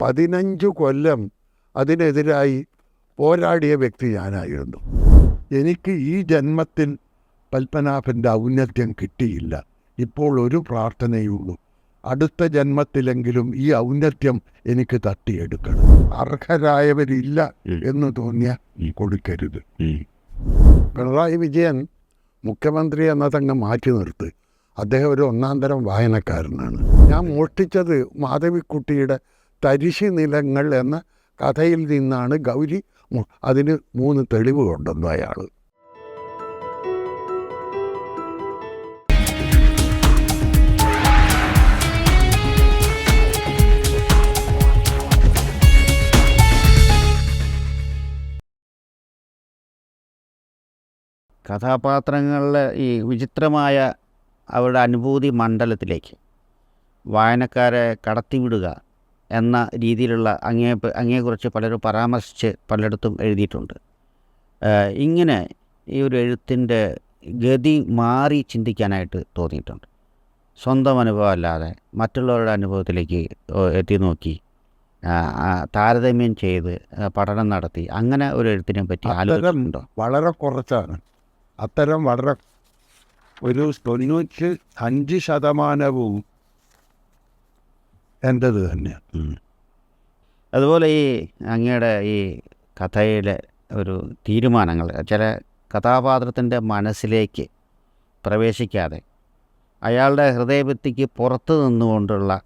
പതിനഞ്ച് കൊല്ലം അതിനെതിരായി പോരാടിയ വ്യക്തി ഞാനായിരുന്നു. എനിക്ക് ഈ ജന്മത്തിൽ പത്മനാഭന്റെ ഔന്നത്യം കിട്ടിയില്ല. ഇപ്പോൾ ഒരു പ്രാർത്ഥനയുള്ളൂ. അടുത്ത ജന്മത്തിലെങ്കിലും ഈ ഔന്നത്യം എനിക്ക് തട്ടിയെടുക്കണം. അർഹരായവരില്ല എന്ന് തോന്നിയ കൊടുക്കരുത്. പിണറായി വിജയൻ മുഖ്യമന്ത്രി എന്നതങ്ങ് മാറ്റി നിർത്ത്. അദ്ദേഹം ഒരു ഒന്നാം തരം വായനക്കാരനാണ്. ഞാൻ മോഷ്ടിച്ചത് മാധവിക്കുട്ടിയുടെ തരിശി നിലങ്ങൾ എന്ന കഥയിൽ നിന്നാണ് ഗൗരി അതിന് മൂന്ന് തെളിവ് കൊണ്ടുവന്നു അയാൾ. കഥാപാത്രങ്ങളുടെ ഈ വിചിത്രമായ അവരുടെ അനുഭൂതി മണ്ഡലത്തിലേക്ക് വായനക്കാരെ കടത്തിവിടുക എന്ന രീതിയിലുള്ള അങ്ങേ അങ്ങയെക്കുറിച്ച് പലരും പരാമർശിച്ച് പലയിടത്തും എഴുതിയിട്ടുണ്ട്. ഇങ്ങനെ ഈ ഒരു എഴുത്തിന്റെ ഗതി മാറി ചിന്തിക്കാനായിട്ട് തോന്നിയിട്ടുണ്ട്. സ്വന്തം അനുഭവം അല്ലാതെ മറ്റുള്ളവരുടെ അനുഭവത്തിലേക്ക് എത്തി നോക്കി താരതമ്യം ചെയ്ത് പഠനം നടത്തി അങ്ങനെ ഒരു എഴുത്തിനെ പറ്റി ആലോചിക്കുന്നുണ്ടോ വളരെ കുറച്ചാണ്. അത്തരം വളരെ ഒരു തൊണ്ണൂറ്റി അഞ്ച് ശതമാനവും എന്റെത് തന്നെയാണ് അതുപോലെ ഈ അങ്ങയുടെ ഈ കഥയിലെ ഒരു തീരുമാനങ്ങൾ ചില കഥാപാത്രത്തിന്റെ മനസ്സിലേക്ക് പ്രവേശിക്കാതെ അയാളുടെ ഹൃദയഭിത്തിക്ക് പുറത്ത് നിന്നുകൊണ്ടുള്ള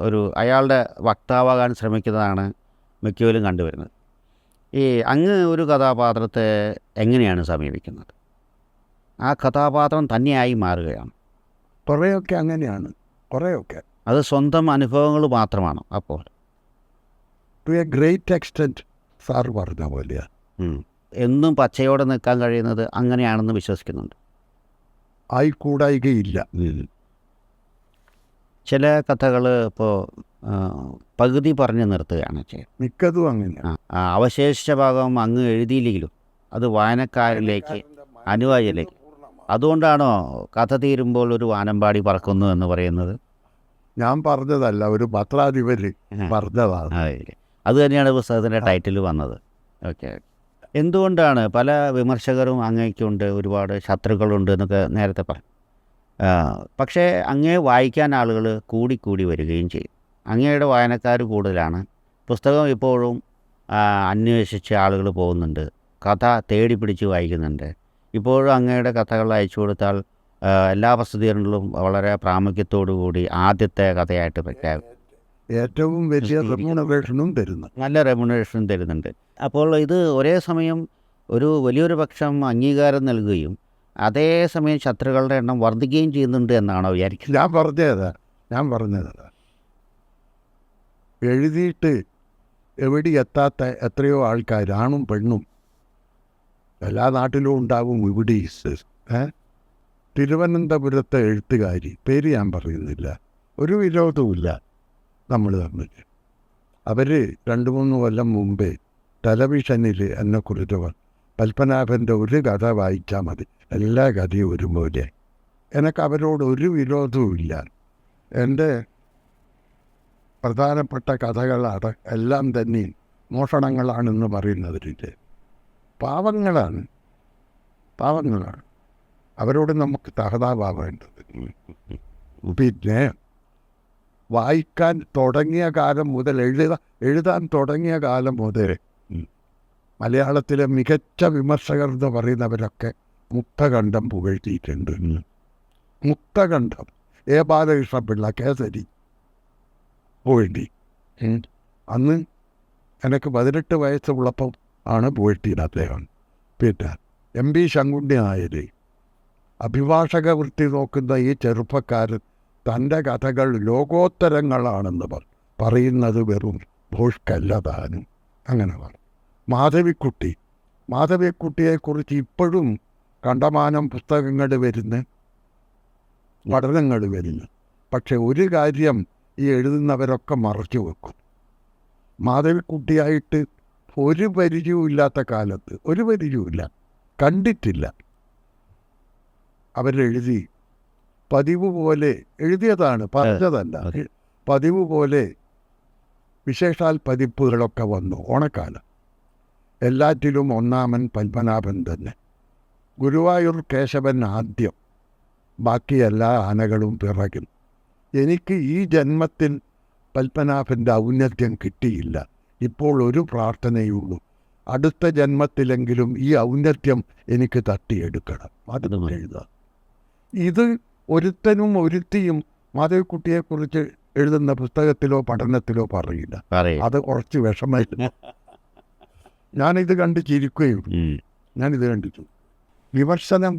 ഒരു അയാളുടെ വക്താവാകാൻ ശ്രമിക്കുന്നതാണ് മിക്കവരും കണ്ടുവരുന്നത്. ഈ അങ്ങ് ഒരു കഥാപാത്രത്തെ എങ്ങനെയാണ് സമീപിക്കുന്നത്? ആ കഥാപാത്രം തന്നെയായി മാറുകയാണ്. കുറേയൊക്കെ അങ്ങനെയാണ്. കുറേയൊക്കെ. അത് സ്വന്തം അനുഭവങ്ങൾ മാത്രമാണ് അപ്പോൾ. To a great extent sir പറഞ്ഞ പോലെയാണ് എന്നും പച്ചയോടെ നിൽക്കാൻ കഴിയുന്നത് അങ്ങനെയാണെന്ന് വിശ്വസിക്കുന്നുണ്ട്. ആയിക്കൂടായികയില്ല. ചില കഥകൾ ഇപ്പോൾ പകുതി പറഞ്ഞു നിർത്തുകയാണ് ചെയ്യുന്നത് മിക്കതും അങ്ങനെ. അവശേഷിച്ച ഭാഗം അങ്ങ് എഴുതിയില്ലെങ്കിലും അത് വായനക്കാരിലേക്ക് അനുവായിലേക്ക്. അതുകൊണ്ടാണോ കഥ തീരുമ്പോൾ ഒരു വാനമ്പാടി പറക്കുന്നു എന്ന് പറയുന്നത്? ഞാൻ പറഞ്ഞതല്ല ഒരു പത്രാധിപര്. പറഞ്ഞതാണ്. അത് തന്നെയാണ് പുസ്തകത്തിന്റെ ടൈറ്റിൽ വന്നത്. ഓക്കെ. എന്തുകൊണ്ടാണ് പല വിമർശകരും അങ്ങേക്കുണ്ട് ഒരുപാട് ശത്രുക്കളുണ്ട് എന്നൊക്കെ നേരത്തെ പറഞ്ഞു പക്ഷേ അങ്ങേ വായിക്കാൻ ആളുകൾ കൂടിക്കൂടി വരികയും ചെയ്യും. അങ്ങയുടെ വായനക്കാർ കൂടുതലാണ്. പുസ്തകം ഇപ്പോഴും അന്വേഷിച്ച് ആളുകൾ പോകുന്നുണ്ട്. കഥ തേടി പിടിച്ച് വായിക്കുന്നുണ്ട്. ഇപ്പോഴും അങ്ങയുടെ കഥകൾ അയച്ചു കൊടുത്താൽ എല്ലാ പ്രസിദ്ധീകരണങ്ങളും വളരെ പ്രാമുഖ്യത്തോടു കൂടി ആദ്യത്തെ കഥയായിട്ട് പ്രഖ്യാപിക്കും ഏറ്റവും വലിയ റെമ്യൂണറേഷനും തരുന്നു. നല്ല റെമുനറേഷൻ തരുന്നുണ്ട്. അപ്പോൾ ഇത് ഒരേ സമയം ഒരു വലിയൊരു പക്ഷം അംഗീകാരം നൽകുകയും അതേ സമയം ശത്രുക്കളുടെ എണ്ണം വർദ്ധിക്കുകയും ചെയ്യുന്നുണ്ട് എന്നാണോ വിചാരിക്കുന്നത്? ഞാൻ പറഞ്ഞതാ. ഞാൻ പറഞ്ഞതാ. എഴുതിയിട്ട് എവിടെ എത്താത്ത എത്രയോ ആൾക്കാർ ആണും പെണ്ണും എല്ലാ നാട്ടിലും ഉണ്ടാവും ഇവിടെ ഏ? തിരുവനന്തപുരത്തെ എഴുത്തുകാരി പേര് ഞാൻ പറയുന്നില്ല. ഒരു വിരോധവുമില്ല നമ്മൾ തമ്മിൽ. അവർ രണ്ട് മൂന്ന് കൊല്ലം മുമ്പേ ടെലിവിഷനിൽ എന്നെക്കുറിച്ച് പത്മനാഭന്റെ ഒരു കഥ വായിച്ചാൽ മതി. എല്ലാ കഥയും ഒരുപോലെ. എനിക്ക് അവരോട് ഒരു വിരോധവുമില്ല. എന്റെ പ്രധാനപ്പെട്ട കഥകളാണ് എല്ലാം തന്നെ മോഷണങ്ങളാണെന്ന് പറയുന്നവരില്ലേ പാവങ്ങളാണ്. പാവങ്ങളാണ്. അവരോട് നമുക്ക് സഹതാപാവേണ്ടത് പിന്നെ വായിക്കാൻ തുടങ്ങിയ കാലം മുതൽ എഴുത എഴുതാൻ തുടങ്ങിയ കാലം മുതൽ മലയാളത്തിലെ മികച്ച വിമർശകർ എന്ന് പറയുന്നവരൊക്കെ മുക്തകണ്ഠം പുകഴ്ത്തിയിട്ടുണ്ട്. മുക്തകണ്ഠം എ ബാലകൃഷ്ണപിള്ള കേസരി പുകഴ്ത്തി. അന്ന് എനിക്ക് പതിനെട്ട് വയസ്സുള്ളപ്പം ആണ് പുകഴ്ത്തിയത് അദ്ദേഹം. പിന്നെ എം പി ശങ്കുണ്ണി നായർ അഭിഭാഷക വൃത്തി നോക്കുന്ന ഈ ചെറുപ്പക്കാരൻ തന്റെ കഥകൾ ലോകോത്തരങ്ങളാണെന്ന് പറ പറയുന്നത് വെറും ഭൂഷ്കല്ല താനും. അങ്ങനെ പറഞ്ഞു മാധവിക്കുട്ടി. മാധവിക്കുട്ടിയെക്കുറിച്ച് ഇപ്പോഴും കണ്ടമാനം പുസ്തകങ്ങൾ വരുന്ന പഠനങ്ങൾ വരുന്നു. പക്ഷെ ഒരു കാര്യം ഈ എഴുതുന്നവരൊക്കെ മറച്ചു വെക്കും. മാധവിക്കുട്ടിയായിട്ട് ഒരു പരിചയവും ഇല്ലാത്ത കാലത്ത് ഒരു പരിചയവുമില്ല കണ്ടിട്ടില്ല. അവരെഴുതി. പതിവ് പോലെ എഴുതിയതാണ് പറഞ്ഞതല്ല. പതിവ് പോലെ വിശേഷാൽ പതിപ്പുകളൊക്കെ വന്നു ഓണക്കാലം. എല്ലാറ്റിലും ഒന്നാമൻ പത്മനാഭൻ തന്നെ. ഗുരുവായൂർ കേശവൻ ആദ്യം. ബാക്കി എല്ലാ ആനകളും പിറകിൽ. എനിക്ക് ഈ ജന്മത്തിൽ പത്മനാഭന്റെ ഔന്നത്യം കിട്ടിയില്ല. ഇപ്പോൾ ഒരു പ്രാർത്ഥനയുള്ളൂ. അടുത്ത ജന്മത്തിലെങ്കിലും ഈ ഔന്നത്യം എനിക്ക് തട്ടിയെടുക്കണം. അത്. എഴുതാം. ഇത് ഒരുത്തനും ഒരുത്തിയും മാധവിക്കുട്ടിയെക്കുറിച്ച് എഴുതുന്ന പുസ്തകത്തിലോ പഠനത്തിലോ പറയില്ല. അത് കുറച്ച് വിഷമായിരുന്നു ഞാനിത് കണ്ട് ചിരിക്കുകയും. ഞാനിത് കണ്ടിട്ടു. വിമർശനം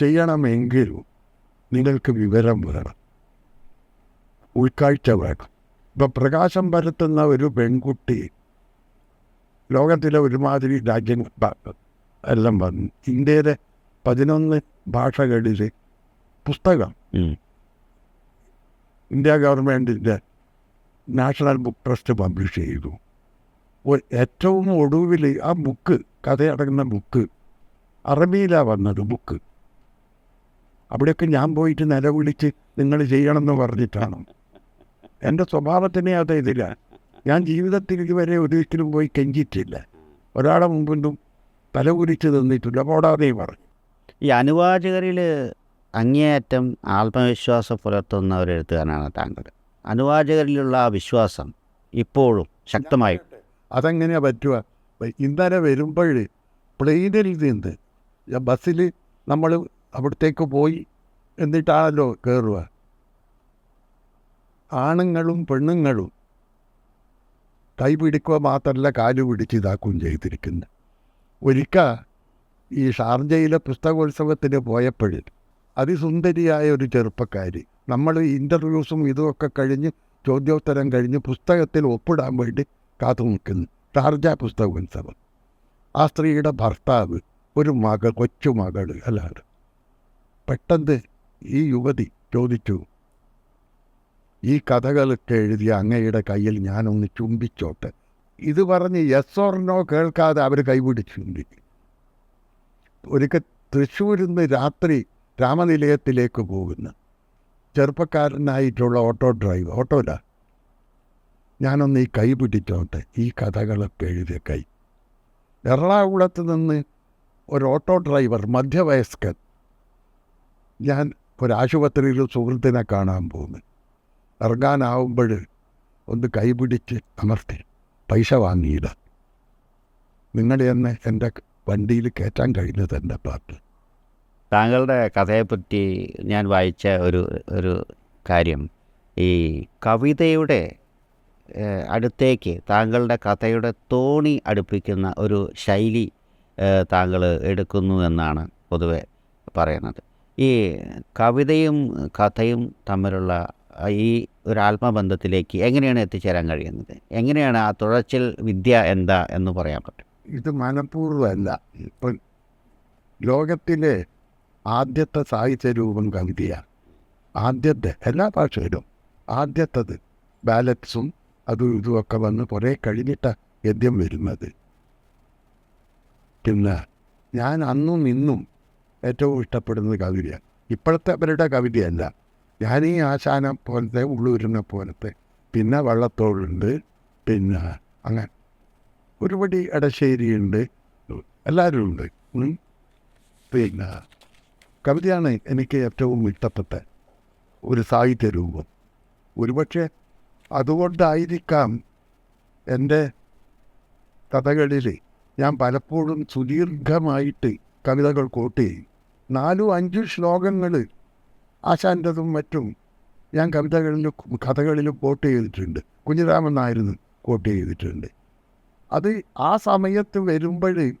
ചെയ്യണമെങ്കിലും നിങ്ങൾക്ക് വിവരം വേണം. ഉൾക്കാഴ്ച വേണം. ഇപ്പം പ്രകാശം പരത്തുന്ന ഒരു പെൺകുട്ടി ലോകത്തിലെ ഒരുമാതിരി രാജ്യങ്ങൾ എല്ലാം വന്നു ഇന്ത്യയിലെ പതിനൊന്ന് ഭാഷകളിൽ പുസ്തകം. ഇന്ത്യ ഗവൺമെന്റിന്റെ നാഷണൽ ബുക്ക് ട്രസ്റ്റ് പബ്ലിഷ് ചെയ്തു. ഏറ്റവും ഒടുവിൽ ആ ബുക്ക് കഥയടങ്ങുന്ന ബുക്ക് അറബിയിലാണ് വന്നത് ബുക്ക്. അവിടെയൊക്കെ ഞാൻ പോയിട്ട് നിലവിളിച്ച് നിങ്ങൾ ചെയ്യണമെന്ന് പറഞ്ഞിട്ടാണ്. എന്റെ സ്വഭാവത്തിനെ അത് ഇതില്ല. ഞാൻ ജീവിതത്തിൽ ഇതുവരെ ഒരിക്കലും പോയി കെഞ്ചിട്ടില്ല ഒരാളെ മുമ്പിലും തല കുരിച്ച് തന്നിട്ടില്ല പോടാതെ പറഞ്ഞു ഈ അനുവാചകരിൽ അങ്ങേയറ്റം ആത്മവിശ്വാസം പുലർത്തുന്ന ഒരു എഴുത്തുകാരനാണ് താങ്കൾ. അനുവാചകരിലുള്ള ആ വിശ്വാസം ഇപ്പോഴും ശക്തമായി അതെങ്ങനെയാ പറ്റുക? ഇന്നലെ വരുമ്പോൾ പ്ലെയിനിൽ നിന്ന് ബസ്സിൽ നമ്മൾ അവിടത്തേക്ക് പോയി എന്നിട്ടാണല്ലോ കയറുക ആണുങ്ങളും പെണ്ണുങ്ങളും കൈ പിടിക്കുക മാത്രമല്ല കാൽ പിടിച്ച് ഇതാക്കുകയും ചെയ്തിരിക്കുന്നത് ഒരിക്കൽ ഈ ഷാർജയിലെ പുസ്തകോത്സവത്തിന് പോയപ്പോൾ അതിസുന്ദരിയായ ഒരു ചെറുപ്പക്കാരി നമ്മൾ ഇന്റർവ്യൂസും ഇതുമൊക്കെ കഴിഞ്ഞ് ചോദ്യോത്തരം കഴിഞ്ഞ് പുസ്തകത്തിൽ ഒപ്പിടാൻ വേണ്ടി കാത്തു നിൽക്കുന്നു. ഷാർജ പുസ്തക ഉത്സവം. ആ സ്ത്രീയുടെ ഭർത്താവ് ഒരു മകൾ കൊച്ചു മകൾ അല്ലാതെ. പെട്ടെന്ന് ഈ യുവതി ചോദിച്ചു ഈ കഥകളൊക്കെ എഴുതിയ അങ്ങയുടെ കയ്യിൽ ഞാനൊന്ന് ചുംബിച്ചോട്ടെ? ഇത് പറഞ്ഞ് യെസ് ഓർനോ കേൾക്കാതെ അവർ കൈപിടിച്ച് ചുംബിക്കും ഒരിക്കൽ തൃശ്ശൂരിൽ നിന്ന് രാത്രി രാമനിലയത്തിലേക്ക് പോകുന്നു. ചെറുപ്പക്കാരനായിട്ടുള്ള ഓട്ടോ ഡ്രൈവർ ഓട്ടോല ഞാനൊന്ന് ഈ കൈ പിടിച്ചോട്ടെ ഈ കഥകളൊക്കെ എഴുതിയ കൈ. എറണാകുളത്ത് നിന്ന് ഒരു ഓട്ടോ ഡ്രൈവർ മധ്യവയസ്കൻ. ഞാൻ ഒരാശുപത്രിയിൽ സുഹൃത്തിനെ കാണാൻ പോകുന്നു. ഇറങ്ങാനാവുമ്പോൾ ഒന്ന് കൈ പിടിച്ച് അമർത്തി പൈസ വാങ്ങിയില്ല. നിങ്ങളെ എന്നെ എന്റെ വണ്ടിയിൽ കയറ്റാൻ കഴിഞ്ഞത് എന്റെ പാട്ട് താങ്കളുടെ കഥയെപ്പറ്റി ഞാൻ വായിച്ച ഒരു ഒരു കാര്യം. ഈ കവിതയുടെ അടുത്തേക്ക് താങ്കളുടെ കഥയുടെ തോണി അടുപ്പിക്കുന്ന ഒരു ശൈലി താങ്കൾ എടുക്കുന്നു എന്നാണ് പൊതുവെ പറയുന്നത്. ഈ കവിതയും കഥയും തമ്മിലുള്ള ഈ ഒരു ആത്മബന്ധത്തിലേക്ക് എങ്ങനെയാണ് എത്തിച്ചേരാൻ കഴിയുന്നത്? എങ്ങനെയാണ് ആ തുഴച്ചിൽ വിദ്യ എന്താ എന്ന് പറയാൻ പറ്റും? ഇത് മനഃപൂർവമല്ല ഇപ്പം ലോകത്തിലെ ആദ്യത്തെ സാഹിത്യ രൂപം കവിതയാണ്. ആദ്യത്തെ എല്ലാ ഭാഷയിലും ആദ്യത്തത് ബാലറ്റ്സും അതും ഇതുമൊക്കെ വന്ന് കുറേ കഴിഞ്ഞിട്ട ഗദ്യം വരുന്നത്. പിന്നെ ഞാൻ അന്നും ഇന്നും ഏറ്റവും ഇഷ്ടപ്പെടുന്നത് കവിതയാണ്. ഇപ്പോഴത്തെ അവരുടെ കവിതയല്ല. ഞാൻ ഈ ആശാന പോലത്തെ ഉള്ളൂരിനെ പോലത്തെ പിന്നെ വള്ളത്തോളുണ്ട് പിന്നെ അങ്ങനെ ഒരുപടി ഇടശ്ശേരിയുണ്ട് എല്ലാവരും ഉണ്ട്. പിന്നെ കവിതയാണ് എനിക്ക് ഏറ്റവും ഇഷ്ടപ്പെട്ട ഒരു സാഹിത്യ രൂപം ഒരുപക്ഷെ അതുകൊണ്ടായിരിക്കാം എന്റെ കഥകളിൽ ഞാൻ പലപ്പോഴും സുദീർഘമായിട്ട് കവിതകൾ കോട്ട് ചെയ്യും. നാലും അഞ്ചും ശ്ലോകങ്ങൾ ആശാന്റെതും മറ്റും ഞാൻ കവിതകളിൽ കഥകളിലും കോട്ട് ചെയ്തിട്ടുണ്ട്. കുഞ്ഞിരാമൻ നായരുന്ന് കോട്ട് ചെയ്തിട്ടുണ്ട്. അത് ആ സമയത്ത് വരുമ്പോൾ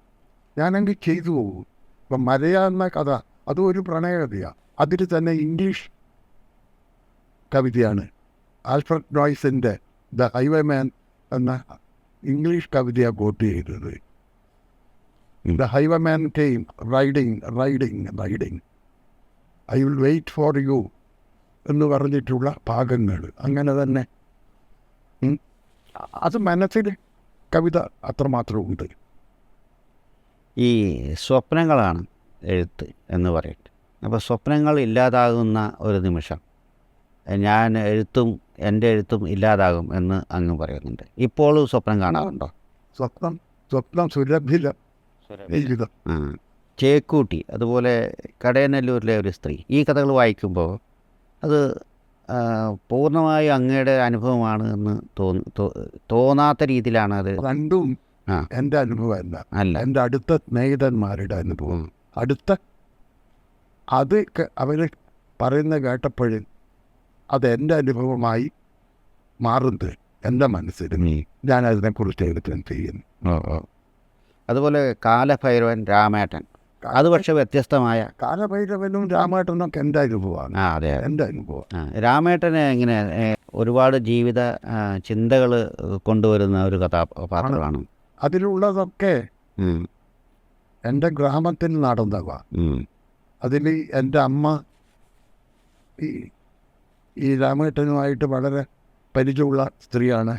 ഞാനങ്ങ് ചെയ്തു പോകും. ഇപ്പം മരയ എന്ന കഥ അതും ഒരു പ്രണയകഥയാണ് അതിൽ തന്നെ ഇംഗ്ലീഷ് കവിതയാണ്. ആൽഫ്രഡ് നോയ്സിന്റെ ദ ഹൈവേ മാൻ എന്ന ഇംഗ്ലീഷ് കവിതയാണ് കോട്ട് ചെയ്തത്. The highwayman came riding riding riding. I will wait for you എന്ന് പറഞ്ഞിട്ടുള്ള ഭാഗങ്ങൾ. അങ്ങനെ തന്നെ. അത് മനസ്സിൽ കവിത അത്രമാത്രമുണ്ട് ഈ സ്വപ്നങ്ങളാണ് എഴുത്ത് എന്ന് പറയും അപ്പോൾ സ്വപ്നങ്ങൾ ഇല്ലാതാകുന്ന ഒരു നിമിഷം. ഞാൻ എഴുത്തും എന്റെ എഴുത്തും ഇല്ലാതാകും എന്ന് അങ്ങ് പറയുന്നുണ്ട്. ഇപ്പോഴും സ്വപ്നം കാണാറുണ്ടോ? സ്വപ്നം സ്വപ്നം സുലഭില. ചേക്കൂട്ടി അതുപോലെ കടയനല്ലൂരിലെ ഒരു സ്ത്രീ ഈ കഥകൾ വായിക്കുമ്പോൾ അത് പൂർണമായും അങ്ങയുടെ അനുഭവമാണ് എന്ന് തോന്നി തോന്നാത്ത രീതിയിലാണ് അത് രണ്ടും. എന്റെ അനുഭവമല്ല അല്ല. എന്റെ അടുത്ത സ്നേഹിതന്മാരുടെ അനുഭവം. അടുത്ത അത് അവർ പറയുന്ന കേട്ടപ്പോഴും അതെന്റെ അനുഭവമായി മാറുന്നത് എന്റെ മനസ്സിൽ. ഞാൻ അതിനെക്കുറിച്ച് എഴുതുകയും ചെയ്യുന്നു. അതുപോലെ കാലഭൈരവൻ രാമേട്ടൻ. അത് പക്ഷെ വ്യത്യസ്തമായ കാലഭൈരവനും രാമേട്ടനൊക്കെ എന്റെ അനുഭവമാണ്. അതെ. എന്റെ അനുഭവം രാമേട്ടനെ എങ്ങനെ ഒരുപാട് ജീവിത ചിന്തകൾ കൊണ്ടുവരുന്ന ഒരു കഥാപാത്രമാണ്. അതിലുള്ളതൊക്കെ എന്റെ ഗ്രാമത്തിൽ നടന്നവ. അതിൽ എന്റെ അമ്മ ഈ ഈ രാമേട്ടനുമായിട്ട് വളരെ പരിചയമുള്ള സ്ത്രീയാണ്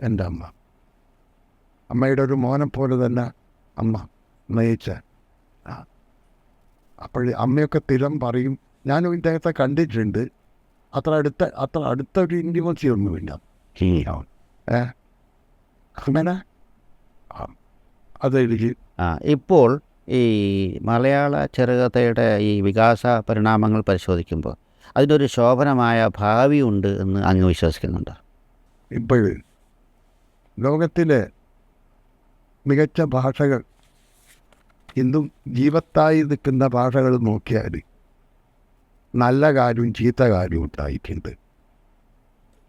എന്റെ അമ്മ. അമ്മയുടെ ഒരു മോനെ പോലെ തന്നെ അമ്മ നയിച്ച അപ്പോൾ അമ്മയൊക്കെ തിരം പറയും ഞാനും ഇദ്ദേഹത്തെ കണ്ടിട്ടുണ്ട്. അത്ര അടുത്ത അത്ര അടുത്ത ഒരു ഇന്റിമസി ഒന്നുമില്ല ഏ? അങ്ങനെ? അതെനിക്ക് ആ ഇപ്പോൾ ഈ മലയാള ചെറുകഥയുടെ ഈ വികാസ പരിണാമങ്ങൾ പരിശോധിക്കുമ്പോൾ അതിനൊരു ശോഭനമായ ഭാവി ഉണ്ട് എന്ന് അങ്ങ് വിശ്വസിക്കുന്നുണ്ട്. ഇപ്പോൾ ലോകത്തിലെ മികച്ച ഭാഷകൾ ഇന്നും ജീവത്തായി നിൽക്കുന്ന ഭാഷകൾ നോക്കിയാൽ നല്ല കാര്യവും ചീത്ത കാര്യവും ഉണ്ടായിട്ടുണ്ട്.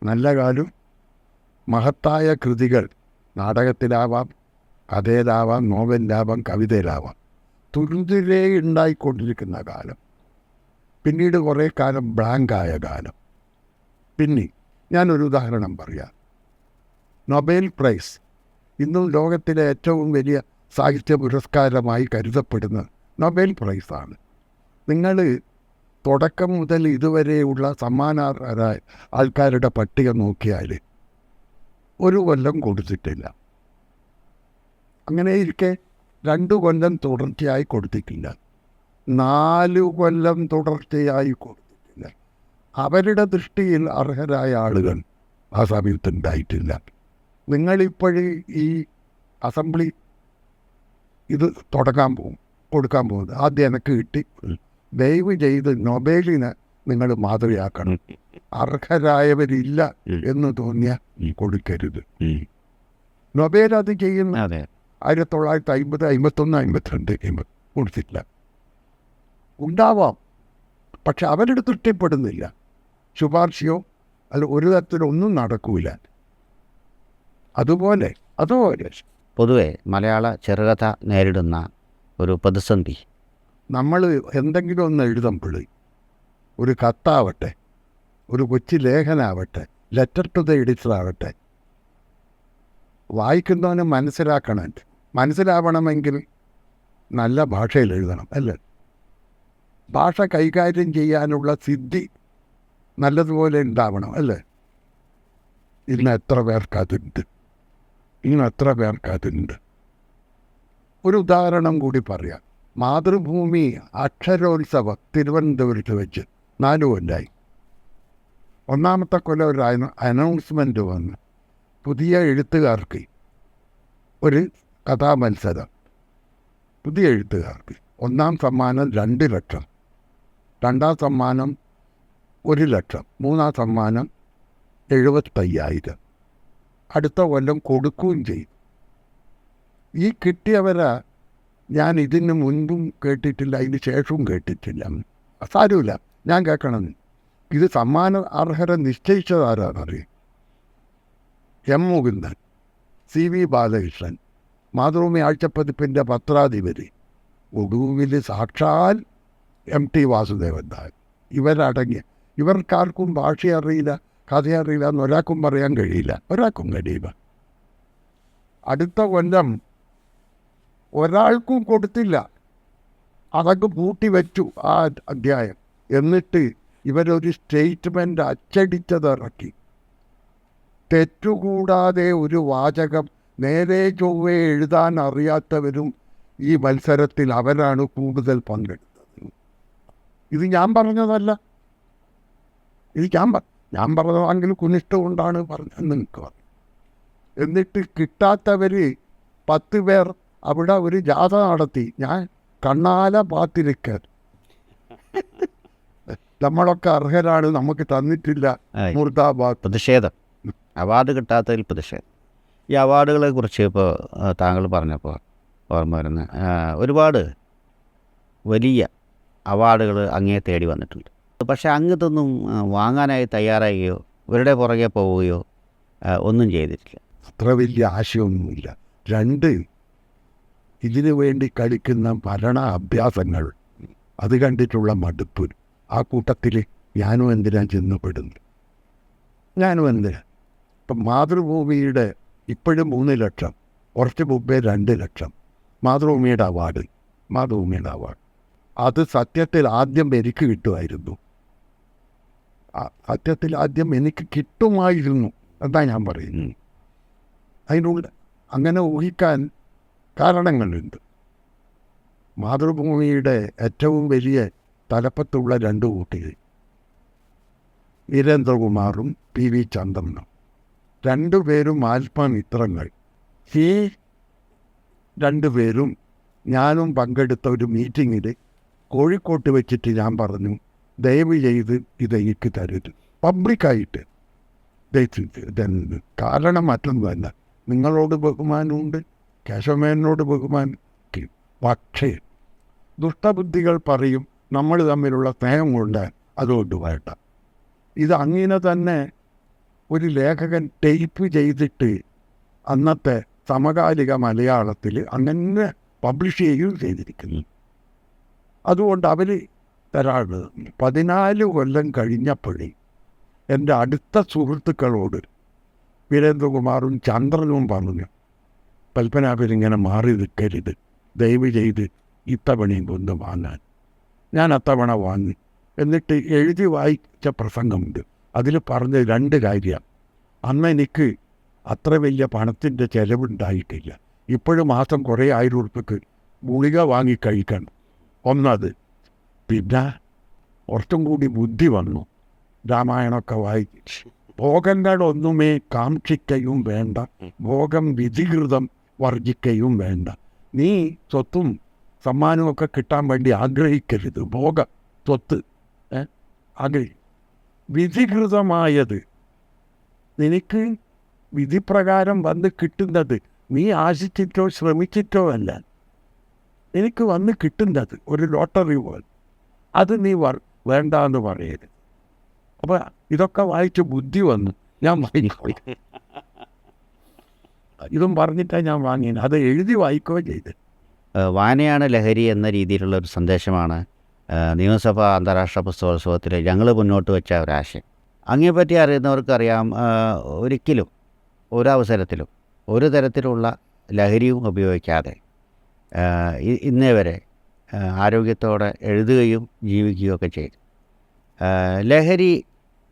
നല്ല കാലം മഹത്തായ കൃതികൾ നാടകത്തിലാവാം കഥയിലാവാം നോവലിലാവാം കവിതയിലാവാം തുരുതിലേ ഉണ്ടായിക്കൊണ്ടിരിക്കുന്ന കാലം. പിന്നീട് കുറേ കാലം ബ്ലാങ്കായ കാലം. പിന്നെ ഞാനൊരു ഉദാഹരണം പറയാം. നൊബേൽ പ്രൈസ് ഇന്നും ലോകത്തിലെ ഏറ്റവും വലിയ സാഹിത്യ പുരസ്കാരമായി കരുതപ്പെടുന്ന നൊബേൽ പ്രൈസാണ്. നിങ്ങൾ തുടക്കം മുതൽ ഇതുവരെയുള്ള സമ്മാനാർഹരായ ആൾക്കാരുടെ പട്ടിക നോക്കിയാൽ ഒരു കൊല്ലം കൊടുത്തിട്ടില്ല. അങ്ങനെ ഇരിക്കെ രണ്ട് കൊല്ലം തുടർച്ചയായി കൊടുത്തിട്ടില്ല. നാലു കൊല്ലം തുടർച്ചയായി കൊടുത്തിട്ടില്ല. അവരുടെ ദൃഷ്ടിയിൽ അർഹരായ ആളുകൾ ആ സമയത്ത് ഉണ്ടായിട്ടില്ല. നിങ്ങളിപ്പോഴും ഈ അസംബ്ലി ഇത് തുടങ്ങാൻ പോകും കൊടുക്കാൻ പോകുന്നത് ആദ്യം എനിക്ക് കിട്ടി. ദയവ് ചെയ്ത് നൊബേലിന് നിങ്ങൾ മാതൃകയാക്കണം. അർഹരായവരില്ല എന്ന് തോന്നിയ കൊടുക്കരുത്. നൊബേൽ അത് ചെയ്യുന്ന ആയിരത്തി തൊള്ളായിരത്തി അമ്പത് അമ്പത്തൊന്ന് അമ്പത്തിരണ്ട് അമ്പത് കൊടുത്തിട്ടില്ല. ഉണ്ടാവാം. പക്ഷെ അവരുടെ തൃപ്തിപ്പെടുന്നില്ല. ശുപാർശയോ അല്ല ഒരു തരത്തിലൊന്നും നടക്കൂല. അതുപോലെ അതുപോലെ പൊതുവെ മലയാള ചെറുകഥ നേരിടുന്ന ഒരു പ്രതിസന്ധി. നമ്മൾ എന്തെങ്കിലും ഒന്ന് എഴുതുമ്പോൾ ഒരു കത്താവട്ടെ ഒരു കൊച്ചു ലേഖനാവട്ടെ ലെറ്റർ ടു ദ എഡിറ്റർ ആവട്ടെ വായിക്കുന്നവന് മനസ്സിലാക്കണം. മനസ്സിലാവണമെങ്കിൽ നല്ല ഭാഷയിൽ എഴുതണം അല്ലേ? ഭാഷ കൈകാര്യം ചെയ്യാനുള്ള സിദ്ധി നല്ലതുപോലെ ഉണ്ടാവണം അല്ലേ? ഇന്ന് എത്ര പേർക്ക് അതുണ്ട്? ഇന്ന് എത്ര പേർക്ക് അതുണ്ട്? ഒരു ഉദാഹരണം കൂടി പറയാം. മാതൃഭൂമി അക്ഷരോത്സവം തിരുവനന്തപുരത്ത് വെച്ച് നാലു കൊല്ലായി. ഒന്നാമത്തെ കൊല്ലം ഒരു അനൗൺസ്മെന്റ് വന്ന്. പുതിയ എഴുത്തുകാർക്ക് ഒരു കഥാമത്സരം. പുതിയ എഴുത്തുകാർക്ക്. ഒന്നാം സമ്മാനം രണ്ട് ലക്ഷം. രണ്ടാം സമ്മാനം ഒരു ലക്ഷം. മൂന്നാം സമ്മാനം എഴുപത്തയ്യായിരം. അടുത്ത കൊല്ലം കൊടുക്കുകയും ചെയ്യും. ഈ കിട്ടിയവരെ ഞാൻ ഇതിന് മുൻപും കേട്ടിട്ടില്ല അതിന് ശേഷവും കേട്ടിട്ടില്ല. സാരമില്ല. ഞാൻ കേൾക്കണം. ഇത് സമ്മാന അർഹരെ നിശ്ചയിച്ചതാരാണെന്നറിയും M Mukundan C V Balakrishnan Mathrubhumi ആഴ്ചപ്പതിപ്പിന്റെ പത്രാധിപതി ഒടുവിൽ സാക്ഷാൽ എം ടി വാസുദേവൻ നായർ. ഇവരടങ്ങിയ ഇവർക്കാർക്കും ഭാഷ അറിയില്ല കഥ അറിയില്ല എന്ന് ഒരാൾക്കും പറയാൻ കഴിയില്ല. ഒരാൾക്കും കഴിയില്ല. അടുത്ത കൊല്ലം ഒരാൾക്കും കൊടുത്തില്ല. അതൊക്കെ പൂട്ടി വെച്ചു ആ അധ്യായം. എന്നിട്ട് ഇവരൊരു സ്റ്റേറ്റ്മെന്റ് അച്ചടിച്ചതിറക്കി തെറ്റുകൂടാതെ ഒരു വാചകം നേരെ ചൊവ്വെ എഴുതാൻ അറിയാത്തവരും ഈ മത്സരത്തിൽ അവരാണ് കൂടുതൽ പങ്കെടുത്തത്. ഇത് ഞാൻ പറഞ്ഞതല്ല. ഇത് ഞാൻ പറ ഞാൻ പറഞ്ഞതെങ്കിൽ കുനിഷ്ഠ കൊണ്ടാണ് പറഞ്ഞത് നിങ്ങൾക്ക് പറഞ്ഞു എന്നിട്ട് കിട്ടാത്തവർ പത്ത് പേർ അവിടെ ഒരു ജാഥ നടത്തി. ഞാൻ കണ്ണാല പാത്തിരിക്കാൻ നമ്മളൊക്കെ അർഹരാണ് നമുക്ക് തന്നിട്ടില്ല. മുർദാബാദ്. പ്രതിഷേധം. അവാർഡ് കിട്ടാത്തതിൽ പ്രതിഷേധം. ഈ അവാർഡുകളെ കുറിച്ച് ഇപ്പോൾ താങ്കൾ പറഞ്ഞപ്പോൾ ഓർമ്മ വരുന്ന ഒരുപാട് വലിയ അവാർഡുകൾ അങ്ങേ തേടി വന്നിട്ടുണ്ട്. പക്ഷേ അങ്ങത്തൊന്നും വാങ്ങാനായി തയ്യാറാകുകയോ ഇവരുടെ പുറകെ പോവുകയോ ഒന്നും ചെയ്തിട്ടില്ല. അത്ര വലിയ ആശയമൊന്നുമില്ല. രണ്ട് ഇതിനു വേണ്ടി കളിക്കുന്ന ഭരണ അഭ്യാസങ്ങൾ അത് കണ്ടിട്ടുള്ള മടുപ്പ്. ആ കൂട്ടത്തിൽ ഞാനും എന്തിനാ ചെന്നപ്പെടുന്നു ഞാനും എന്തിനാ? ഇപ്പം മാതൃഭൂമിയുടെ ഇപ്പോഴും മൂന്ന് ലക്ഷം കുറച്ച് മുമ്പേ രണ്ട് ലക്ഷം. മാതൃഭൂമിയുടെ അവാർഡ് മാതൃഭൂമിയുടെ അവാർഡ്. അത് സത്യത്തിൽ ആദ്യം എനിക്ക് കിട്ടുമായിരുന്നു. സത്യത്തിൽ ആദ്യം എനിക്ക് കിട്ടുമായിരുന്നു എന്നാ ഞാൻ പറയുന്നു അതിനുള്ള അങ്ങനെ ഊഹിക്കാൻ കാരണങ്ങളുണ്ട്. മാതൃഭൂമിയുടെ ഏറ്റവും വലിയ തലപ്പത്തുള്ള രണ്ട് കുട്ടികൾ വീരേന്ദ്രകുമാറും പി വി ചന്ദ്രനും രണ്ടുപേരും ആത്മമിത്രങ്ങൾ ഈ രണ്ടുപേരും ഞാനും പങ്കെടുത്ത ഒരു മീറ്റിങ്ങിൽ കോഴിക്കോട്ട് വെച്ചിട്ട് ഞാൻ പറഞ്ഞു ദയവ് ചെയ്ത് ഇത് എനിക്ക് തരരുത്. പബ്ലിക്കായിട്ട് കാരണം മറ്റൊന്നുമല്ല നിങ്ങളോട് ബഹുമാനമുണ്ട് കേശവമേനോട് ബഹുമാനം പക്ഷേ ദുഷ്ടബുദ്ധികൾ പറയും നമ്മൾ തമ്മിലുള്ള സ്നേഹം കൊണ്ട് അതുകൊണ്ട് വേണ്ട ഇത് അങ്ങനെ തന്നെ ഒരു ലേഖകൻ ടൈപ്പ് ചെയ്തിട്ട് അന്നത്തെ സമകാലിക മലയാളത്തിൽ അങ്ങനെ പബ്ലിഷ് ചെയ്യുകയും ചെയ്തിരിക്കുന്നു. അതുകൊണ്ട് അവർ തരാണ് പതിനാല് കൊല്ലം കഴിഞ്ഞപ്പോഴേ എന്റെ അടുത്ത സുഹൃത്തുക്കളോട് വീരേന്ദ്രകുമാറും ചന്ദ്രനും പറഞ്ഞു പൽപ്പനാഭരിങ്ങനെ മാറി നിൽക്കരുത്. ദയവ് ചെയ്ത് ഇത്തവണയും ഒന്ന് വാങ്ങാൻ. ഞാൻ അത്തവണ വാങ്ങി. എന്നിട്ട് എഴുതി വായിച്ച പ്രസംഗമുണ്ട്. അതിൽ പറഞ്ഞ രണ്ട് കാര്യം. അന്ന് എനിക്ക് അത്ര വലിയ പണത്തിന്റെ ചിലവുണ്ടായിട്ടില്ല. ഇപ്പോഴും മാസം കുറേ ആയിരം ഉറുപ്പ്യക്ക് ഗുളിക വാങ്ങി കഴിക്കണം. ഒന്നത്. പിന്നെ കുറച്ചും കൂടി ബുദ്ധി വന്നു. രാമായണമൊക്കെ വായിച്ച്. ഭോഗങ്ങളൊന്നുമേ കാക്ഷിക്കയും വേണ്ട. ഭോഗം വിധികൃതം വർജിക്കയും വേണ്ട. നീ സ്വത്തും സമ്മാനമൊക്കെ കിട്ടാൻ വേണ്ടി ആഗ്രഹിക്കരുത്. ഭോഗ സ്വത്ത് ആഗ്രഹി വിധികൃതമായത്. നിനക്ക് വിധിപ്രകാരം വന്ന് കിട്ടുന്നത് നീ ആശിച്ചിട്ടോ ശ്രമിച്ചിട്ടോ അല്ല. എനിക്ക് വന്ന് കിട്ടുന്നത് ഒരു ലോട്ടറി പോലെ അത് നീ വേണ്ട എന്ന് പറയരുത്. അപ്പോൾ ഇതൊക്കെ വായിച്ച് ബുദ്ധി വന്നു. ഞാൻ വാങ്ങിക്കോളി ഇതും പറഞ്ഞിട്ടാണ് ഞാൻ വാങ്ങിയത്. അത് എഴുതി വായിക്കുകയും ചെയ്ത്. വായനയാണ് ലഹരി എന്ന രീതിയിലുള്ള ഒരു സന്ദേശമാണ്. നിയമസഭ അന്താരാഷ്ട്ര പുസ്തകോത്സവത്തിൽ ഞങ്ങൾ മുന്നോട്ട് വെച്ച ഒരാശയം. അങ്ങേപ്പറ്റി അറിയുന്നവർക്കറിയാം ഒരിക്കലും ഒരവസരത്തിലും ഒരു തരത്തിലുള്ള ലഹരിയും ഉപയോഗിക്കാതെ ഇന്നേ വരെ ആരോഗ്യത്തോടെ എഴുതുകയും ജീവിക്കുകയൊക്കെ ചെയ്തു. ലഹരി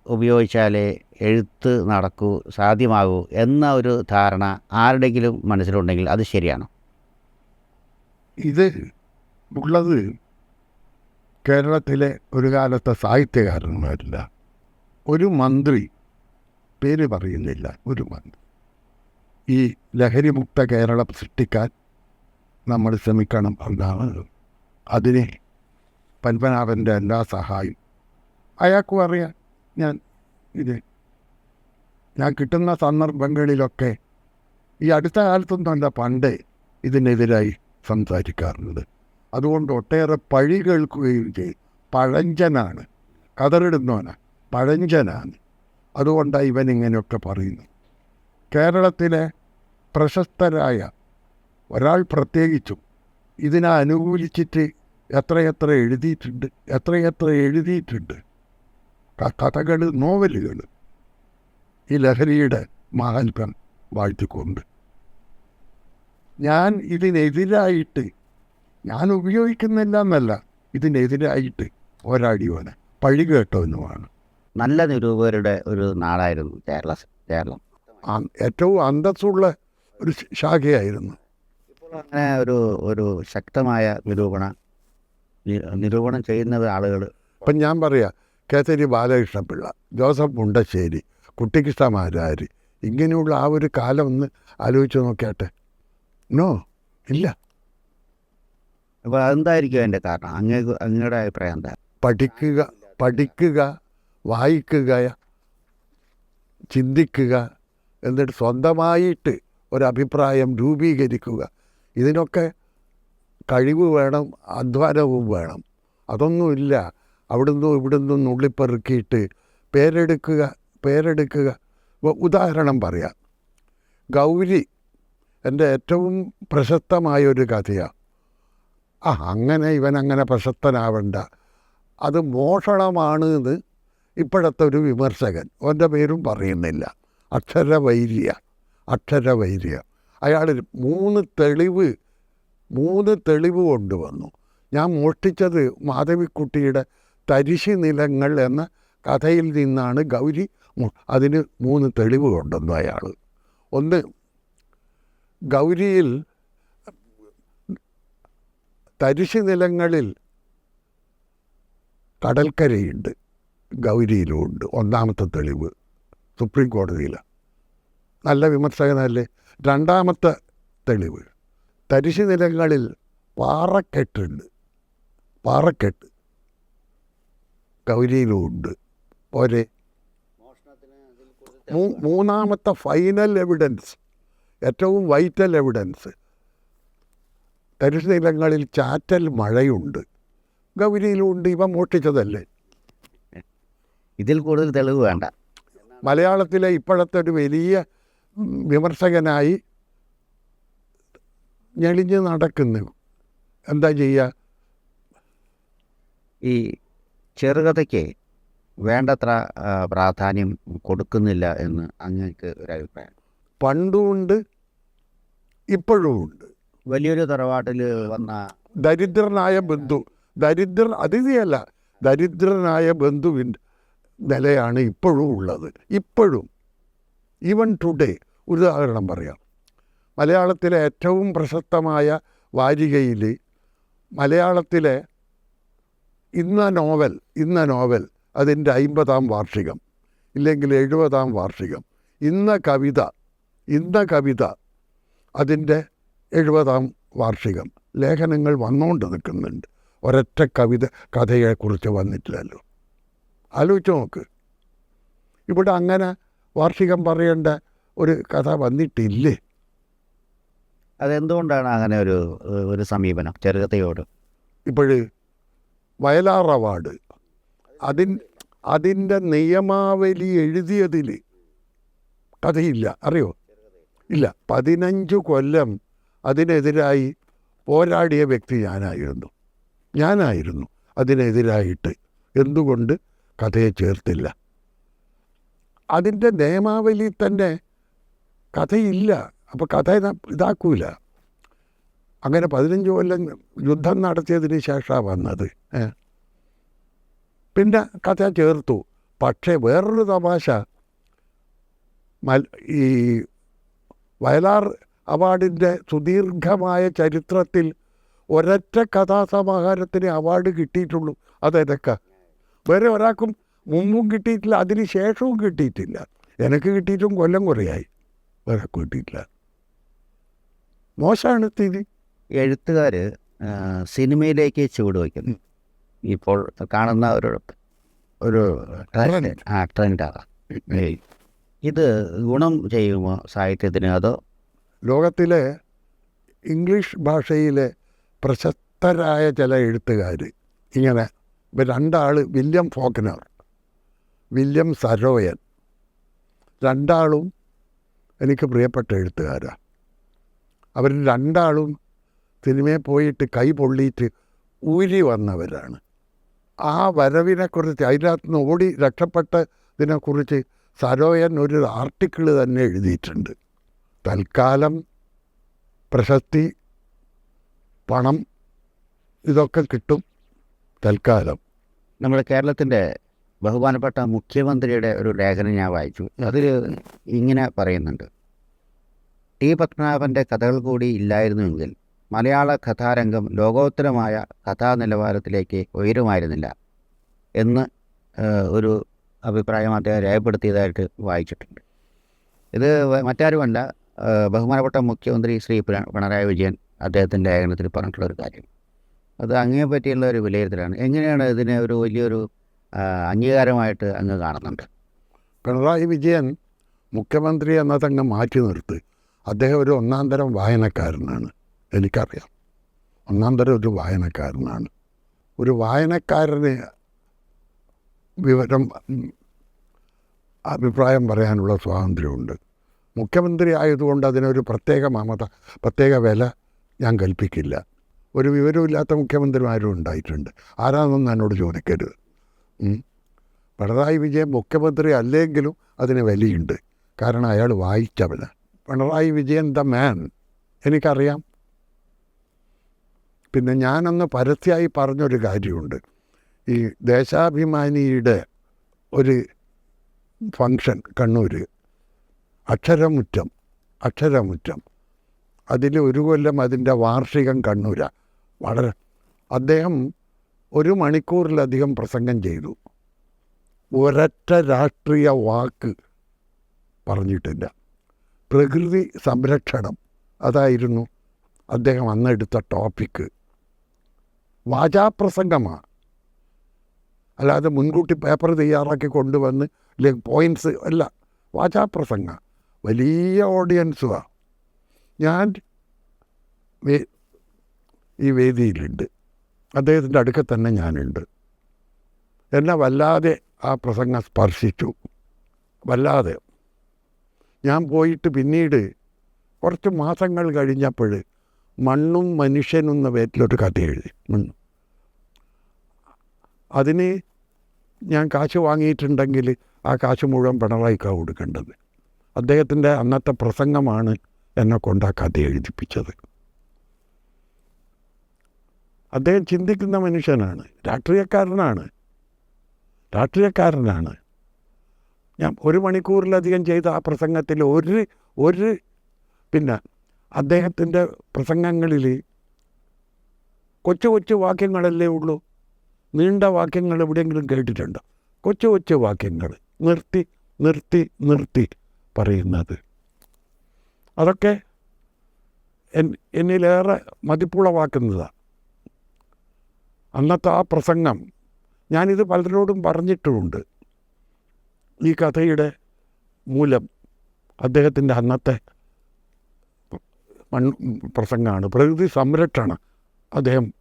ഉപയോഗിച്ചാലേ എഴുത്ത് നടക്കൂ സാധ്യമാകൂ എന്ന ഒരു ധാരണ ആരുടെങ്കിലും മനസ്സിലുണ്ടെങ്കിൽ അത് ശരിയാണോ? ഇത് ഉള്ളത് കേരളത്തിലെ ഒരു കാലത്തെ സാഹിത്യകാരന്മാരില്ല. ഒരു മന്ത്രി പേര് പറയുന്നില്ല ഒരു മന്ത്രി. ഈ ലഹരിമുക്ത കേരളം സൃഷ്ടിക്കാൻ നമ്മൾ ശ്രമിക്കണം എന്നാണ്. അതിന് പത്മനാഭന്റെ എല്ലാ സഹായം. അയാൾക്കും അറിയാം ഞാൻ ഇത് ഞാൻ കിട്ടുന്ന സന്ദർഭങ്ങളിലൊക്കെ ഈ അടുത്ത കാലത്തൊന്നുമല്ല പണ്ട് ഇതിനെതിരായി സംസാരിക്കാറുള്ളത്. അതുകൊണ്ട് ഒട്ടേറെ പഴി കേൾക്കുകയും ചെയ്യും. പഴഞ്ചനാണ്. കതറിടുന്നവനാണ് പഴഞ്ചനാണ്. അതുകൊണ്ടാണ് ഇവൻ ഇങ്ങനെയൊക്കെ പറയുന്നു കേരളത്തിലെ പ്രശസ്തരായ ഒരാൾ പ്രത്യേകിച്ചും ഇതിനെ അനുകൂലിച്ചിട്ട് എത്രയെത്ര എഴുതിയിട്ടുണ്ട് എത്രയെത്ര എഴുതിയിട്ടുണ്ട്. കഥകൾ നോവലുകൾ ഈ ലഹരിയുടെ മഹാത്മ്യം വാഴ്ത്തിക്കൊണ്ട്. ഞാൻ ഇതിനെതിരായിട്ട് ഞാൻ ഉപയോഗിക്കുന്നില്ല എന്നല്ല ഇതിനെതിരായിട്ട് പോരാടിയോനെ പഴി കേട്ടവനുമാണ് നല്ല നിരൂപകരുടെ ഒരു നാടായിരുന്നു കേരള കേരളം. ഏറ്റവും അന്തസ്സുള്ള ഒരു ശാഖയായിരുന്നു. അങ്ങനെ ഒരു ഒരു ശക്തമായ നിരൂപണ നിരൂപണം ചെയ്യുന്ന ആളുകൾ അപ്പം ഞാൻ പറയാ കേസരി ബാലകൃഷ്ണപിള്ള ജോസഫ് മുണ്ടശ്ശേരി കുട്ടിക്കൃഷ്ണ മാരാര് ഇങ്ങനെയുള്ള ആ ഒരു കാലം ഒന്ന് ആലോചിച്ച് നോക്കിയാട്ടെ. നോ ഇല്ല. അപ്പോൾ അതെന്തായിരിക്കും അതിന്റെ കാരണം? അങ്ങേ അങ്ങയുടെ അഭിപ്രായം എന്താ? പഠിക്കുക പഠിക്കുക വായിക്കുക ചിന്തിക്കുക എന്നിട്ട് സ്വന്തമായിട്ട് ഒരഭിപ്രായം രൂപീകരിക്കുക. ഇതിനൊക്കെ കഴിവ് വേണം അധ്വാനവും വേണം. അതൊന്നുമില്ല. അവിടുന്ന് ഇവിടുന്ന് നുള്ളിപ്പെറുക്കിയിട്ട് പേരെടുക്കുക പേരെടുക്കുക. ഉദാഹരണം പറയാം. ഗൗരി എന്റെ ഏറ്റവും പ്രശസ്തമായ ഒരു കഥയാണ് ആ അങ്ങനെ ഇവൻ അങ്ങനെ പ്രശസ്തനാവണ്ട. അത് മോഷണമാണ് എന്ന് ഇപ്പോഴത്തെ ഒരു വിമർശകൻ. അവന്റെ പേരും പറയുന്നില്ല. അക്ഷരവൈര്യ അക്ഷരവൈര്യ. അയാൾ മൂന്ന് തെളിവ് മൂന്ന് തെളിവ് കൊണ്ടുവന്നു. ഞാൻ മോഷ്ടിച്ചത് മാധവിക്കുട്ടിയുടെ തരിശി നിലങ്ങൾ എന്ന കഥയിൽ നിന്നാണ് ഗൗരി അതിന് മൂന്ന് തെളിവ് കൊണ്ടുവന്നു അയാൾ. ഒന്ന് ഗൗരിയിൽ തരിശി നിലങ്ങളിൽ കടൽക്കരയുണ്ട് ഗൗരിയിലുമുണ്ട്. ഒന്നാമത്തെ തെളിവ് സുപ്രീം കോടതിയിൽ നല്ല വിമർശകനല്ലേ? രണ്ടാമത്തെ തെളിവ്. തരിശു നിലങ്ങളിൽ പാറക്കെട്ടുണ്ട്. പാറക്കെട്ട്. ഗൗരിയിലുമുണ്ട്. പോരെ. മൂന്നാമത്തെ ഫൈനൽ എവിഡൻസ് ഏറ്റവും വൈറ്റൽ എവിഡൻസ് തരിശു നിലങ്ങളിൽ ചാറ്റൽ മഴയുണ്ട്. ഗൗരിയിലുണ്ട് ഇവ മോഷ്ടിച്ചതല്ലേ? ഇതിൽ കൂടുതൽ തെളിവ് വേണ്ട. മലയാളത്തിലെ ഇപ്പോഴത്തെ ഒരു വലിയ വിമർശകനായി ഞെളിഞ്ഞ് നടക്കുന്നു. എന്താ ചെയ്യുക ഈ ചെറുകഥയ്ക്ക് വേണ്ടത്ര പ്രാധാന്യം കൊടുക്കുന്നില്ല എന്ന് അങ്ങക്ക് ഒരു അഭിപ്രായം. പണ്ടുമുണ്ട് ഇപ്പോഴും ഉണ്ട് വലിയൊരു തറവാട്ടിൽ വന്ന ദരിദ്രനായ ബന്ധു ദരിദ്ര അതിഥിയല്ല ദരിദ്രനായ ബന്ധുവിന്റെ നിലയാണ് ഇപ്പോഴും ഉള്ളത്. ഇപ്പോഴും ഈവൻ ടുഡേ ഉദാഹരണം പറയാം. മലയാളത്തിലെ ഏറ്റവും പ്രശസ്തമായ വാരികയിൽ മലയാളത്തിലെ ഇന്ന നോവൽ ഇന്ന നോവൽ അതിന്റെ അയിമ്പതാം വാർഷികം ഇല്ലെങ്കിൽ എഴുപതാം വാർഷികം ഇന്ന കവിത ഇന്ന കവിത അതിന്റെ എഴുപതാം വാർഷികം. ലേഖനങ്ങൾ വന്നുകൊണ്ട് നിൽക്കുന്നുണ്ട്. ഒരൊറ്റ കവിത കഥയെക്കുറിച്ച് വന്നിട്ടില്ലല്ലോ. ആലോചിച്ച് നോക്ക്. ഇവിടെ അങ്ങനെ വാർഷികം പറയേണ്ട ഒരു കഥ വന്നിട്ടില്ലേ? അതെന്തുകൊണ്ടാണ് അങ്ങനെ ഒരു ഒരു സമീപനം ചെറുകഥയോട്? ഇപ്പോഴ് വയലാർ അവാർഡ് അതിൻ അതിന്റെ നിയമാവലി എഴുതിയതിൽ കഥയില്ല. അറിയോ? ഇല്ല. പതിനഞ്ച് കൊല്ലം അതിനെതിരായി പോരാടിയ വ്യക്തി ഞാനായിരുന്നു. ഞാനായിരുന്നു അതിനെതിരായിട്ട്. എന്തുകൊണ്ട്? കഥയെ ചേർത്തില്ല. അതിന്റെ നിയമാവലി തന്നെ കഥയില്ല. അപ്പോൾ കഥ ഇതാ- ഇതാക്കൂല. അങ്ങനെ പതിനഞ്ച് കൊല്ലം യുദ്ധം നടത്തിയതിന് ശേഷമാണ് വന്നത്. പിന്നെ കഥ ചേർത്തു. പക്ഷേ വേറൊരു തമാശ. മൽ ഈ വയലാർ അവാർഡിന്റെ സുദീർഘമായ ചരിത്രത്തിൽ ഒരൊറ്റ കഥാസമാഹാരത്തിന് അവാർഡ് കിട്ടിയിട്ടുള്ളൂ. അതെനക്ക വേറെ ഒരാൾക്കും മുമ്പും കിട്ടിയിട്ടില്ല അതിന് ശേഷവും കിട്ടിയിട്ടില്ല. എനിക്ക് കിട്ടിയിട്ടും കൊല്ലം കുറയായി. വേറെ കിട്ടിയിട്ടില്ല. മോശമാണ് സ്ഥിതി. എഴുത്തുകാർ സിനിമയിലേക്ക് ചുവട് വയ്ക്കുന്നു. ഇപ്പോൾ കാണുന്ന ഒരു ഒരു ട്രെൻഡ്. ആ ട്രെൻഡാണ് ഇത് ഗുണം ചെയ്യുമോ സാഹിത്യത്തിന്? അതോ ലോകത്തിലെ ഇംഗ്ലീഷ് ഭാഷയിലെ പ്രശസ്തരായ ചില എഴുത്തുകാർ ഇങ്ങനെ രണ്ടാൾ വില്യം ഫോക്കനർ വില്യം സരോയൻ. രണ്ടാളും എനിക്ക് പ്രിയപ്പെട്ട എഴുത്തുകാരാണ് അവർ രണ്ടാളും സിനിമയിൽ പോയിട്ട് കൈ പൊള്ളിയിട്ട് ഊരി വന്നവരാണ്. ആ വരവിനെക്കുറിച്ച് അതിനകത്ത് നിന്ന് ഓടി രക്ഷപ്പെട്ടതിനെക്കുറിച്ച് സരോയൻ ഒരു ആർട്ടിക്കിൾ തന്നെ എഴുതിയിട്ടുണ്ട്. തൽക്കാലം പ്രശസ്തി പണം ഇതൊക്കെ കിട്ടും തൽക്കാലം. നമ്മുടെ കേരളത്തിന്റെ ബഹുമാനപ്പെട്ട മുഖ്യമന്ത്രിയുടെ ഒരു ലേഖനം ഞാൻ വായിച്ചു. അതിൽ ഇങ്ങനെ പറയുന്നുണ്ട്. ടി. പത്മനാഭന്റെ കഥകൾ കൂടി ഇല്ലായിരുന്നുവെങ്കിൽ മലയാള കഥാരംഗം ലോകോത്തരമായ കഥാ നിലവാരത്തിലേക്ക് ഉയരുമായിരുന്നില്ല എന്ന് ഒരു അഭിപ്രായം അദ്ദേഹം രേഖപ്പെടുത്തിയതായിട്ട് വായിച്ചിട്ടുണ്ട്. ഇത് മറ്റാരുമല്ല ബഹുമാനപ്പെട്ട മുഖ്യമന്ത്രി ശ്രീ പിണറായി വിജയൻ അദ്ദേഹത്തിന്റെ ലേഖനത്തിൽ പറഞ്ഞിട്ടുള്ള ഒരു കാര്യം. അത് അങ്ങേ പറ്റിയുള്ള ഒരു വിലയിരുത്തലാണ്. എങ്ങനെയാണ് ഇതിനെ ഒരു വലിയൊരു അംഗീകാരമായിട്ട് അങ്ങ് കാണുന്നുണ്ട് പിണറായി വിജയൻ മുഖ്യമന്ത്രി എന്നതങ്ങ് മാറ്റി നിർത്തി. അദ്ദേഹം ഒരു ഒന്നാം തരം വായനക്കാരനാണ്. എനിക്കറിയാം. ഒന്നാം തരം ഒരു വായനക്കാരനാണ്. ഒരു വായനക്കാരന് വിവരം അഭിപ്രായം പറയാനുള്ള സ്വാതന്ത്ര്യമുണ്ട്. മുഖ്യമന്ത്രി ആയതുകൊണ്ട് അതിനൊരു പ്രത്യേക മമത പ്രത്യേക വില ഞാൻ കൽപ്പിക്കില്ല. ഒരു വിവരമില്ലാത്ത മുഖ്യമന്ത്രിമാരും ഉണ്ടായിട്ടുണ്ട്. ആരാണെന്ന് എന്നോട് ചോദിക്കരുത്. പിണറായി വിജയൻ മുഖ്യമന്ത്രി അല്ലെങ്കിലും അതിന് വിലയുണ്ട്. കാരണം അയാൾ വായിച്ചവന്. Pinarayi Vijayan the man. എനിക്കറിയാം. പിന്നെ ഞാനന്ന് പരസ്യമായി പറഞ്ഞൊരു കാര്യമുണ്ട്. ഈ ദേശാഭിമാനിയുടെ ഒരു ഫങ്ഷൻ കണ്ണൂർ അക്ഷരമുറ്റം അക്ഷരമുറ്റം. അതിൽ ഒരു കൊല്ലം അതിന്റെ വാർഷികം കണ്ണൂര. വളരെ അദ്ദേഹം ഒരു മണിക്കൂറിലധികം പ്രസംഗം ചെയ്തു. ഒരൊറ്റ രാഷ്ട്രീയ വാക്ക് പറഞ്ഞിട്ടില്ല. പ്രകൃതി സംരക്ഷണം അതായിരുന്നു അദ്ദേഹം അന്നെടുത്ത ടോപ്പിക്ക് വാചാപ്രസംഗമാണ് അല്ലാതെ മുൻകൂട്ടി പേപ്പർ തയ്യാറാക്കി കൊണ്ടുവന്ന് അല്ലെങ്കിൽ പോയിന്റ്സ് അല്ല വാചാപ്രസംഗ. വലിയ ഓഡിയൻസുമാണ് ഞാൻ ഈ വേദിയിലുണ്ട്. അദ്ദേഹത്തിന്റെ അടുക്ക തന്നെ ഞാനുണ്ട്. എന്നെ വല്ലാതെ ആ പ്രസംഗം സ്പർശിച്ചു. വല്ലാതെ. ഞാൻ പോയിട്ട് പിന്നീട് കുറച്ച് മാസങ്ങൾ കഴിഞ്ഞപ്പോൾ മണ്ണും മനുഷ്യനും എന്ന പേരിലൊരു കഥ എഴുതി. മണ്ണ്. അതിന് ഞാൻ കാശ് വാങ്ങിയിട്ടുണ്ടെങ്കിൽ ആ കാശ് മുഴുവൻ പിണറായിക്കാണ് കൊടുക്കേണ്ടത്. അദ്ദേഹത്തിന്റെ അന്നത്തെ പ്രസംഗമാണ് എന്നെ കൊണ്ട് ആ കഥ എഴുതിപ്പിച്ചത്. അദ്ദേഹം ചിന്തിക്കുന്ന മനുഷ്യനാണ് രാഷ്ട്രീയക്കാരനാണ്. രാഷ്ട്രീയക്കാരനാണ്. ഞാൻ ഒരു മണിക്കൂറിലധികം ചെയ്ത ആ പ്രസംഗത്തിൽ ഒരു ഒരു പിന്നെ അദ്ദേഹത്തിന്റെ പ്രസംഗങ്ങളിൽ കൊച്ചു കൊച്ചു വാക്യങ്ങളല്ലേ ഉള്ളൂ? നീണ്ട വാക്യങ്ങൾ എവിടെയെങ്കിലും കേട്ടിട്ടുണ്ടോ? കൊച്ചു കൊച്ചു വാക്യങ്ങൾ. നിർത്തി നിർത്തി നിർത്തി. പറയുന്നത്. അതൊക്കെ എന്നിലേറെ മതിപ്പുളവാക്കുന്നതാണ് അന്നത്തെ ആ പ്രസംഗം ഞാനിത് പലരോടും പറഞ്ഞിട്ടുമുണ്ട്. ഈ കഥയുടെ മൂലം അദ്ദേഹത്തിന്റെ അന്നത്തെ മൺ പ്രസംഗമാണ്. പ്രകൃതി സംരക്ഷണം അദ്ദേഹം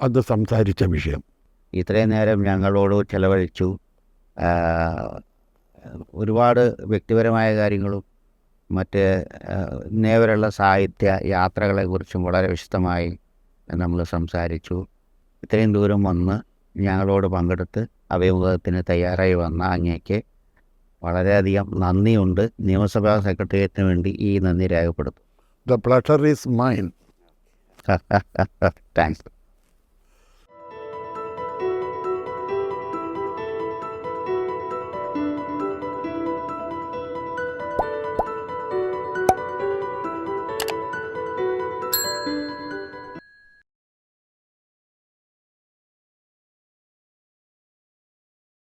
അത് സംസാരിച്ച വിഷയം. ഇത്രയും നേരം ഞങ്ങളോട് ചെലവഴിച്ചു. ഒരുപാട് വ്യക്തിപരമായ കാര്യങ്ങളും മറ്റ് നേവരുള്ള സാഹിത്യ യാത്രകളെക്കുറിച്ചും വളരെ വിശദമായി നമ്മൾ സംസാരിച്ചു. ഇത്രയും ദൂരം വന്ന് ഞങ്ങളോട് പങ്കെടുത്ത് അഭിമുഖത്തിന് തയ്യാറായി വന്ന അങ്ങേക്ക് വളരെയധികം നന്ദിയുണ്ട്. നിയമസഭാ സെക്രട്ടേറിയറ്റിന് വേണ്ടി ഈ നന്ദി രേഖപ്പെടുത്തും the pleasure is mine thanks